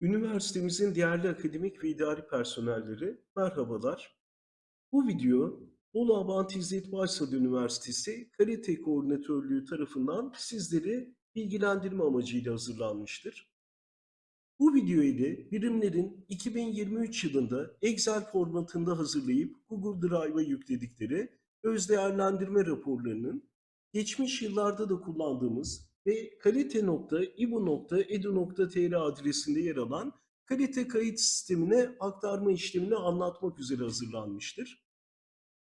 Üniversitemizin değerli akademik ve idari personelleri, merhabalar. Bu video, Bolu Abant İzzet Baysal Üniversitesi Kalite Koordinatörlüğü tarafından sizleri bilgilendirme amacıyla hazırlanmıştır. Bu video ile birimlerin 2023 yılında Excel formatında hazırlayıp Google Drive'a yükledikleri öz değerlendirme raporlarının geçmiş yıllarda da kullandığımız ve kalite.ibu.edu.tr adresinde yer alan kalite kayıt sistemine aktarma işlemini anlatmak üzere hazırlanmıştır.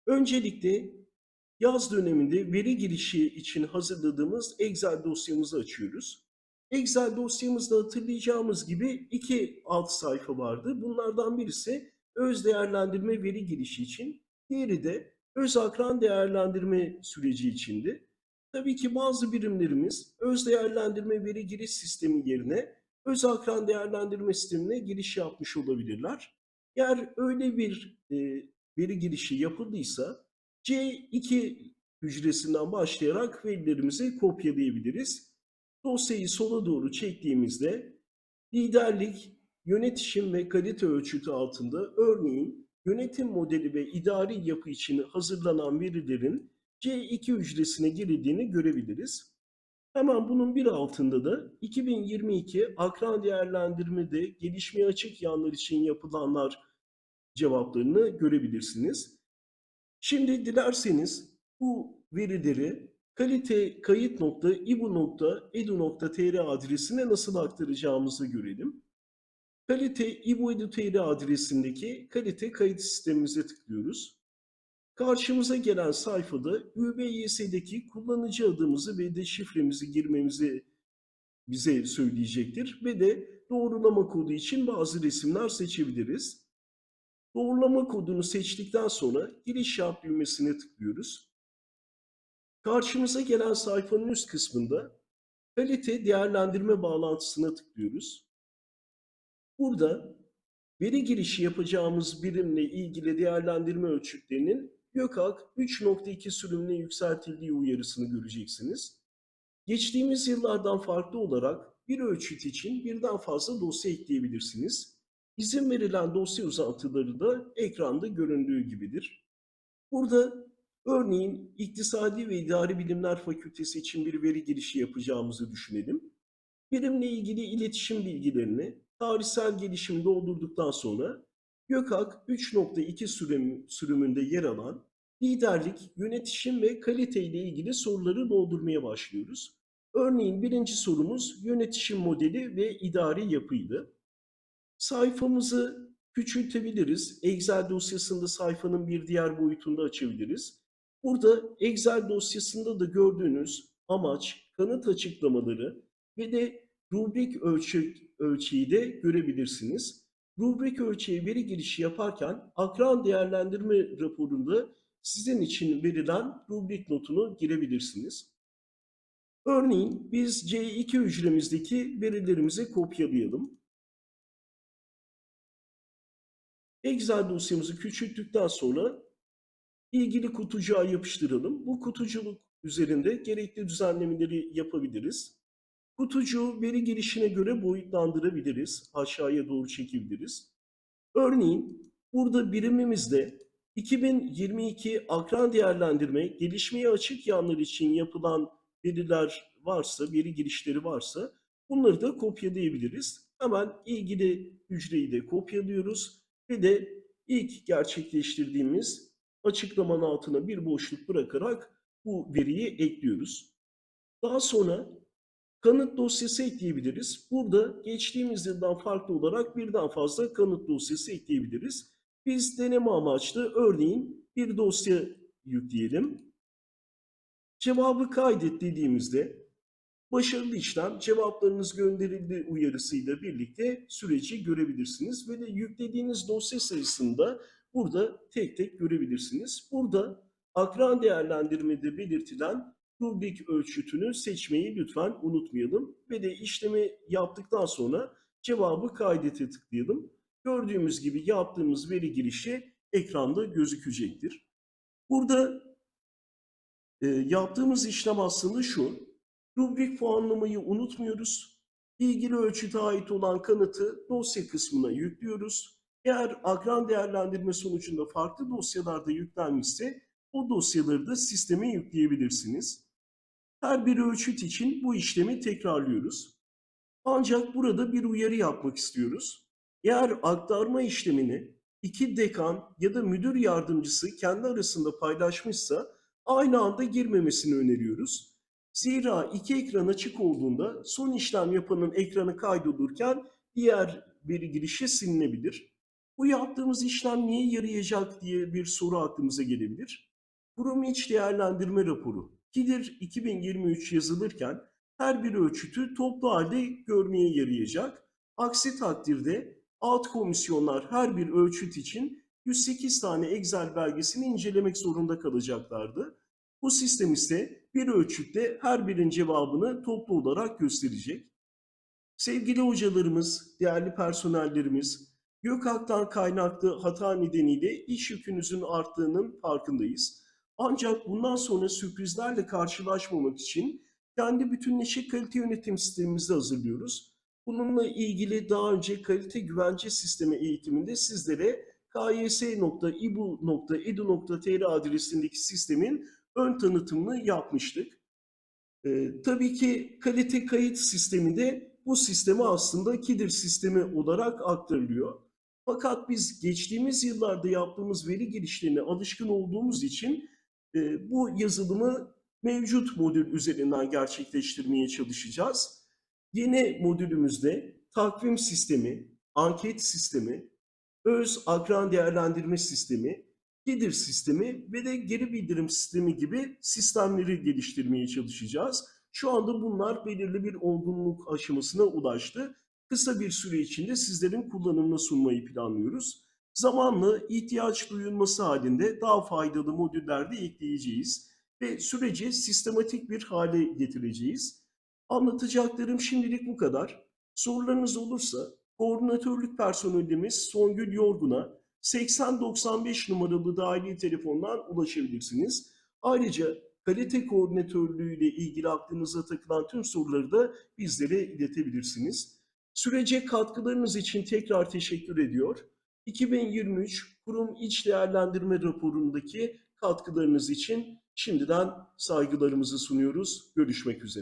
Öncelikle yaz döneminde veri girişi için hazırladığımız Excel dosyamızı açıyoruz. Excel dosyamızda hatırlayacağımız gibi iki alt sayfa vardı. Bunlardan birisi öz değerlendirme veri girişi için, diğeri de öz akran değerlendirme süreci içindi. Tabii ki bazı birimlerimiz öz değerlendirme veri giriş sistemi yerine öz akran değerlendirme sistemine giriş yapmış olabilirler. Eğer öyle bir e, veri girişi yapıldıysa C2 hücresinden başlayarak verilerimizi kopyalayabiliriz. Dosyayı sola doğru çektiğimizde liderlik, yönetişim ve kalite ölçütü altında örneğin yönetim modeli ve idari yapı için hazırlanan verilerin C2 hücresine girildiğini görebiliriz. Hemen bunun bir altında da 2022 akran değerlendirmede gelişmeye açık yanlar için yapılanlar cevaplarını görebilirsiniz. Şimdi dilerseniz bu verileri kalite kayıt.ibu.edu.tr adresine nasıl aktaracağımızı görelim. Kalite ibu.edu.tr adresindeki kalite kayıt sistemimize tıklıyoruz. Karşımıza gelen sayfada ÜBYS'deki kullanıcı adımızı ve de şifremizi girmemizi bize söyleyecektir. Ve de doğrulama kodu için bazı resimler seçebiliriz. Doğrulama kodunu seçtikten sonra giriş yap düğmesine tıklıyoruz. Karşımıza gelen sayfanın üst kısmında kalite değerlendirme bağlantısına tıklıyoruz. Burada veri girişi yapacağımız birimle ilgili değerlendirme ölçütlerinin YÖKAK 3.2 sürümüne yükseltildiği uyarısını göreceksiniz. Geçtiğimiz yıllardan farklı olarak bir ölçüt için birden fazla dosya ekleyebilirsiniz. İzin verilen dosya uzantıları da ekranda göründüğü gibidir. Burada örneğin İktisadi ve İdari Bilimler Fakültesi için bir veri girişi yapacağımızı düşünelim. Birimle ilgili iletişim bilgilerini tarihsel gelişimi doldurduktan sonra YÖKAK 3.2 sürüm, sürümünde yer alan liderlik, yönetişim ve kalite ile ilgili soruları doldurmaya başlıyoruz. Örneğin birinci sorumuz yönetişim modeli ve idari yapıydı. Sayfamızı küçültebiliriz. Excel dosyasında sayfanın bir diğer boyutunda açabiliriz. Burada Excel dosyasında da gördüğünüz amaç, kanıt açıklamaları ve de rubrik ölçü, ölçeği de görebilirsiniz. Rubrik ölçeği veri girişi yaparken akran değerlendirme raporunda sizin için verilen rubrik notunu girebilirsiniz. Örneğin biz C2 hücremizdeki verilerimizi kopyalayalım. Excel dosyamızı küçülttükten sonra ilgili kutucuğa yapıştıralım. Bu kutuculuk üzerinde gerekli düzenlemeleri yapabiliriz. Kutucuğu veri girişine göre boyutlandırabiliriz. Aşağıya doğru çekebiliriz. Örneğin burada birimimizde 2022 akran değerlendirme gelişmeye açık yanlar için yapılan veriler varsa, veri girişleri varsa bunları da kopyalayabiliriz. Hemen ilgili hücreyi de kopyalıyoruz ve de ilk gerçekleştirdiğimiz açıklamanın altına bir boşluk bırakarak bu veriyi ekliyoruz. Daha sonra kanıt dosyası ekleyebiliriz. Burada geçtiğimiz yıldan farklı olarak birden fazla kanıt dosyası ekleyebiliriz. Biz deneme amaçlı örneğin bir dosya yükleyelim. Cevabı kaydet dediğimizde başarılı işlem cevaplarınız gönderildi uyarısıyla birlikte süreci görebilirsiniz ve de yüklediğiniz dosya sayısında burada tek tek görebilirsiniz. Burada akran değerlendirmede belirtilen rubrik ölçütünü seçmeyi lütfen unutmayalım ve de işlemi yaptıktan sonra cevabı kaydete tıklayalım. Gördüğümüz gibi yaptığımız veri girişi ekranda gözükecektir. Burada e, yaptığımız işlem aslında şu. Rubrik puanlamayı unutmuyoruz. ilgili ölçüte ait olan kanıtı dosya kısmına yüklüyoruz. Eğer akran değerlendirme sonucunda farklı dosyalarda yüklenmişse o dosyaları da sisteme yükleyebilirsiniz. Her bir ölçüt için bu işlemi tekrarlıyoruz. Ancak burada bir uyarı yapmak istiyoruz. Eğer aktarma işlemini iki dekan ya da müdür yardımcısı kendi arasında paylaşmışsa aynı anda girmemesini öneriyoruz. Zira iki ekran açık olduğunda son işlem yapanın ekranı kaydolurken diğer veri girişi silinebilir. Bu yaptığımız işlem niye yarayacak diye bir soru aklımıza gelebilir. Kurum iç değerlendirme raporu KİDİR 2023 yazılırken her bir ölçütü toplu halde görmeye yarayacak. Aksi takdirde alt komisyonlar her bir ölçüt için 108 tane Excel belgesini incelemek zorunda kalacaklardı. Bu sistem ise bir ölçütte her birinin cevabını toplu olarak gösterecek. Sevgili hocalarımız, değerli personellerimiz, Gökak'tan kaynaklı hata nedeniyle iş yükünüzün arttığının farkındayız. Ancak bundan sonra sürprizlerle karşılaşmamak için kendi bütünleşik kalite yönetim sistemimizi hazırlıyoruz. Bununla ilgili daha önce kalite güvence sistemi eğitiminde sizlere kys.ibu.edu.tr adresindeki sistemin ön tanıtımını yapmıştık. Ee, tabii ki kalite kayıt sistemi de bu sisteme aslında KİDİR sistemi olarak aktarılıyor. Fakat biz geçtiğimiz yıllarda yaptığımız veri girişlerine alışkın olduğumuz için bu yazılımı mevcut modül üzerinden gerçekleştirmeye çalışacağız. Yeni modülümüzde takvim sistemi, anket sistemi, öz akran değerlendirme sistemi, gelir sistemi ve de geri bildirim sistemi gibi sistemleri geliştirmeye çalışacağız. Şu anda bunlar belirli bir olgunluk aşamasına ulaştı. Kısa bir süre içinde sizlerin kullanımına sunmayı planlıyoruz. Zamanla ihtiyaç duyulması halinde daha faydalı modüller de ekleyeceğiz ve süreci sistematik bir hale getireceğiz. Anlatacaklarım şimdilik bu kadar. Sorularınız olursa koordinatörlük personelimiz Songül Yorgun'a 8095 numaralı dahili telefondan ulaşabilirsiniz. Ayrıca kalite koordinatörlüğü ile ilgili aklınıza takılan tüm soruları da bizlere iletebilirsiniz. Sürece katkılarınız için tekrar teşekkür ediyor. 2023 kurum iç değerlendirme raporundaki katkılarınız için şimdiden saygılarımızı sunuyoruz. Görüşmek üzere.